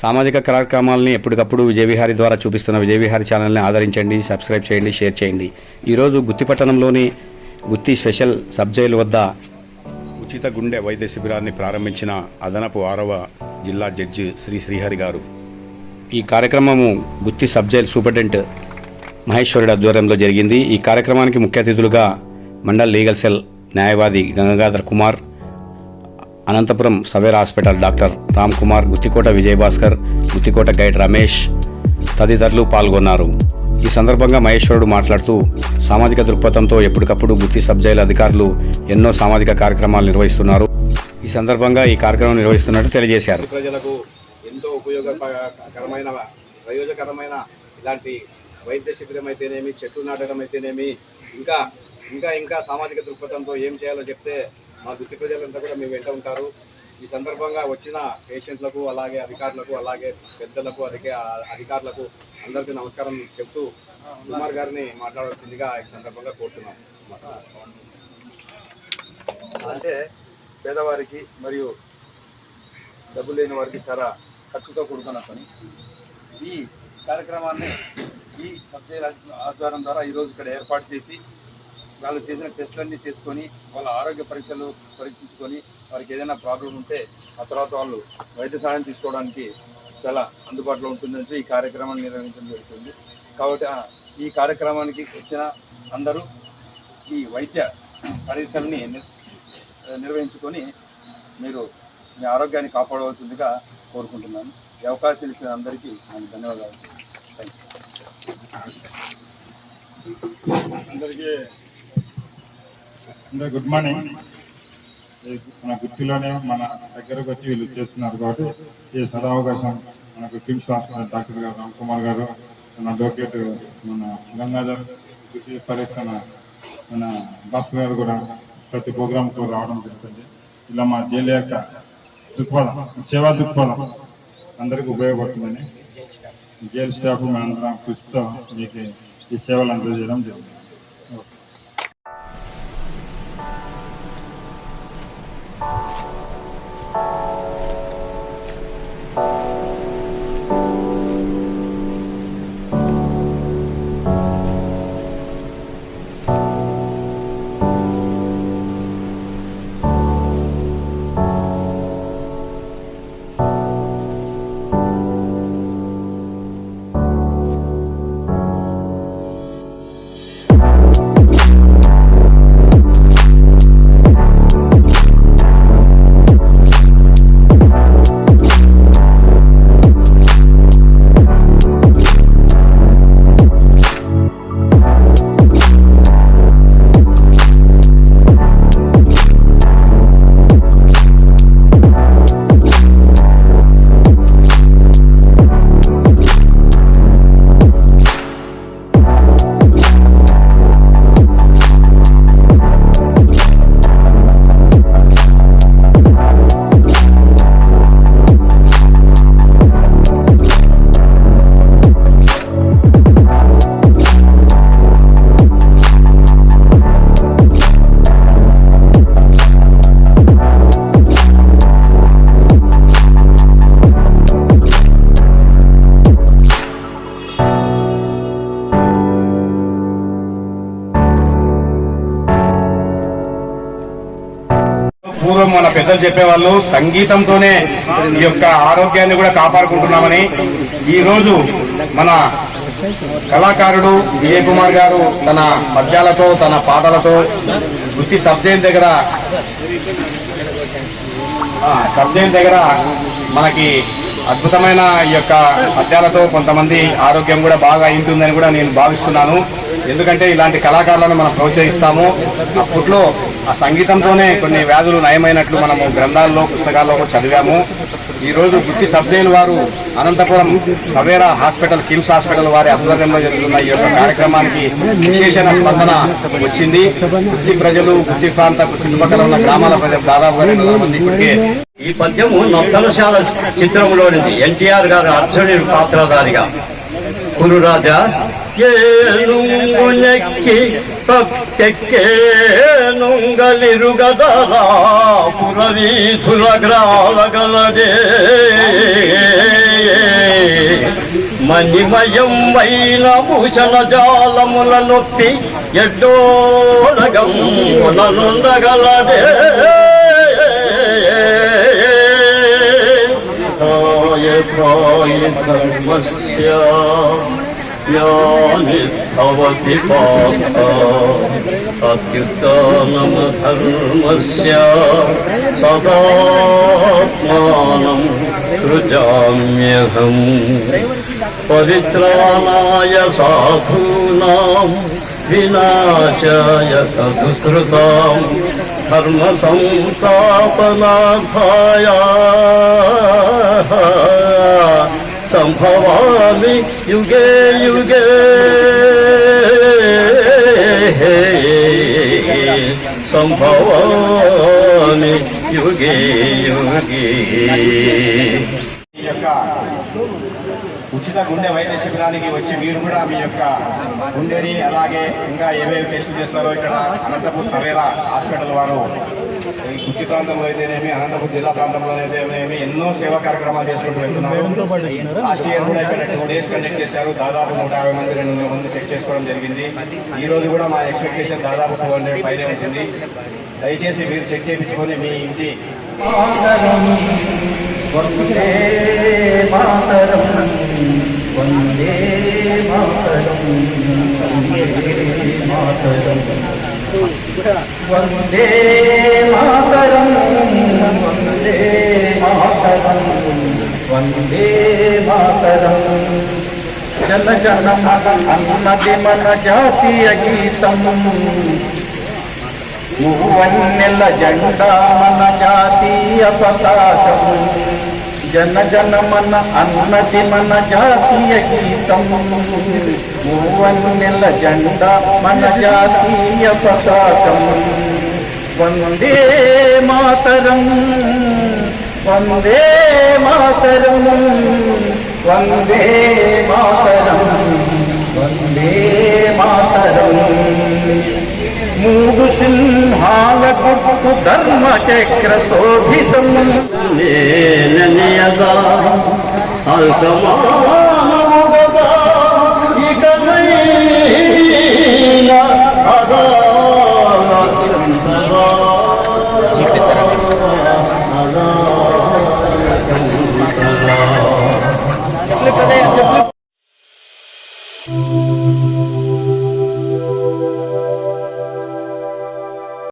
సామాజిక కార్యక్రమాలని ఎప్పటికప్పుడు విజయవిహారి ద్వారా చూపిస్తున్న విజయవిహారి ఛానల్ని ఆదరించండి సబ్స్క్రైబ్ చేయండి షేర్ చేయండి. ఈరోజు గుత్తి పట్టణంలోని గుత్తి స్పెషల్ సబ్ జైలు వద్ద ఉచిత గుండె వైద్య శిబిరాన్ని ప్రారంభించిన అదనపు ఆరవ జిల్లా జడ్జి శ్రీ శ్రీహరి గారు. ఈ కార్యక్రమము గుత్తి సబ్ జైల్ సూపరింటెండెంట్ మహేశ్వరుడు ఆధ్వర్యంలో జరిగింది. ఈ కార్యక్రమానికి ముఖ్య అతిథులుగా మండల్ లీగల్ సెల్ న్యాయవాది Gangadhar Kumar Anantapuram Savera hospital doctor Ram Kumar Guttikota Vijayabhaskar Guttikota guide Ramesh తదితరులు పాల్గొన్నారు. ఈ సందర్భంగా మహేశ్వరుడు మాట్లాడుతూ సామాజిక దృక్పథంతో ఎప్పటికప్పుడు గుత్తి సబ్జైల అధికారులు ఎన్నో సామాజిక కార్యక్రమాలు నిర్వహిస్తున్నారు. ఈ సందర్భంగా ఈ కార్యక్రమం నిర్వహిస్తున్నట్టు తెలియజేశారు. ప్రజలకు ఎంతో ఉపయోగకరమైన ప్రయోజకరమైన ఇలాంటి వైద్య శిబిరం అయితేనేమి చెట్టు నాటడం అయితేనేమి ఇంకా ఇంకా ఇంకా సామాజిక దృక్పథంతో ఏం చేయాలో చెప్తే మా గుర్తి ప్రజలంతా కూడా మేము వెంట ఉంటారు. ఈ సందర్భంగా వచ్చిన పేషెంట్లకు అలాగే అధికారులకు అలాగే పెద్దలకు అలాగే అధికారులకు అందరికీ నమస్కారం చెప్తూ కుమార్ గారిని మాట్లాడాల్సిందిగా ఈ సందర్భంగా కోరుతున్నాం. అంటే పేదవారికి మరియు డబ్బు లేని వారికి చాలా ఖర్చుతో కూడుకున్న పని. ఈ కార్యక్రమాన్ని ఈ సబ్జెక్ట్ ఆధ్వర్యం ద్వారా ఈరోజు ఇక్కడ ఏర్పాటు చేసి వాళ్ళు చేసిన టెస్టులన్నీ చేసుకొని వాళ్ళ ఆరోగ్య పరీక్షలు పరీక్షించుకొని వారికి ఏదైనా ప్రాబ్లం ఉంటే ఆ తర్వాత వాళ్ళు వైద్య సహాయం తీసుకోవడానికి చాలా అందుబాటులో ఉంటుందని ఈ కార్యక్రమాన్ని నిర్వహించడం జరుగుతుంది. కాబట్టి ఈ కార్యక్రమానికి వచ్చిన అందరూ ఈ వైద్య పరీక్షల్ని నిర్వహించుకొని మీరు మీ ఆరోగ్యాన్ని కాపాడవలసిందిగా కోరుకుంటున్నాను. ఈ అవకాశం ఇచ్చిన అందరికీ నేను ధన్యవాదాలు. థ్యాంక్ యూ అందరికీ అందరూ గుడ్ మార్నింగ్. మన గుర్తులోనే మన దగ్గరకు వచ్చి వీళ్ళు చేస్తున్నారు కాబట్టి ఈ సదావకాశం మనకు కిమ్స్ హాస్పిటల్ డాక్టర్ గారు రామ్ కుమార్ గారు మన అడ్వకేట్ మన గంగాధర్ గుర్తి పరీక్షణ మన భాస్కర్ గారు కూడా ప్రతి ప్రోగ్రాంకు రావడం జరుగుతుంది. ఇలా మా జైలు యొక్క దృక్పథం సేవా దృక్పథం అందరికీ ఉపయోగపడుతుందని జైలు స్టాఫ్ మనందరం కృషితో మీకు ఈ సేవలు అందజేయడం జరుగుతుంది పెద్దలు చెప్పేవాళ్ళు సంగీతంతోనే ఈ యొక్క ఆరోగ్యాన్ని కూడా కాపాడుకుంటున్నామని. ఈరోజు మన కళాకారుడు విజయ్ కుమార్ గారు తన పద్యాలతో తన పాటలతో వృత్తి సబ్జెక్ట్ దగ్గర ఆ, సబ్జెక్ట్ దగ్గర మనకి అద్భుతమైన ఈ యొక్క పద్యాలతో కొంతమంది ఆరోగ్యం కూడా బాగా అయింటుందని కూడా నేను భావిస్తున్నాను. ఎందుకంటే ఇలాంటి కళాకారులను మనం ప్రోత్సహిస్తాము. అప్పట్లో ఆ సంగీతంతోనే కొన్ని వ్యాధులు నయమైనట్లు మనము గ్రంథాల్లో పుస్తకాల్లో చదివాము. ఈ రోజు గుత్తి సబ్ వారు Anantapuram Savera hospital KIMS hospital వారి ఆధ్వర్యంలో జరుగుతున్న ఈ యొక్క కార్యక్రమానికి విశేషణ స్పందన వచ్చింది. గుత్తి ప్రజలు గుత్తి ప్రాంత చుట్టుపక్కల ఉన్న గ్రామాల ప్రజలు దాదాపుగా రెండు వందల మంది ఇప్పటికే ఈ పద్యము నొక్కలశాల చిత్రంలోనిది ఎన్టీఆర్ గారు అర్జునుడి పాత్రధారిగా. కురురాజా ఏనుంగునెక్కి తక్కెక్కేనుంగలిరుగదరా పురవీసుల గ్రాలగలదే మణిమయం వైన భూషణ జాలముల నొప్పి ఎడ్డోలగం నుండగలదే ज्ञानिभवतिपाता अत्युत्तमधर्मस्य सदात्मानं सृजाम्यहम् परित्राणाय साधूनां विनाशाय तदुसृतां धर्मसंस्थापनाभाया వినాశాయ సంభవామి యుగే యుగే. సంభవామి యుగే యుగే. యొక్క ఉచిత గుండె వైద్య శిబిరానికి వచ్చి మీరు కూడా మీ యొక్క గుండెని అలాగే ఇంకా ఏమేమి టెస్టులు చేస్తారో ఇక్కడ అనంతపూర్ సవేరా హాస్పిటల్ వారు కుర్తి ప్రాంతంలో అయితేనేమి అనంతపురం జిల్లా ప్రాంతంలో అయితేనేమి ఎన్నో సేవా కార్యక్రమాలు చేసుకుంటూ వెళ్తున్నారు లాస్ట్ ఇయర్ కూడా టూ డేస్ కండక్ట్ చేశారు. దాదాపు నూట యాభై మంది రెండు వందల మంది చెక్ చేసుకోవడం జరిగింది. ఈ రోజు కూడా మా ఎక్స్పెక్టేషన్ దాదాపు టూ హండ్రెడ్ పైనే ఉంటుంది. దయచేసి మీరు చెక్ చేయించుకొని మీ ఇంటి వందే మాతరం వందే మాతరం వందే మాతరం. వందే వందే మాతరం. జనగణ మన అన్నది మన జాతీయ గీతం. మూవన్నెల జెండా మన జాతీయ పతాకం. జన జన మన అన్నది మన జాతీయ గీతం. మూవన్నెల జెండా మన జాతీయ పతాకం. వందే మాతరం. वंदे मतर वंदे मतर वंदे मतर मुल्क्रोभ मोबाइल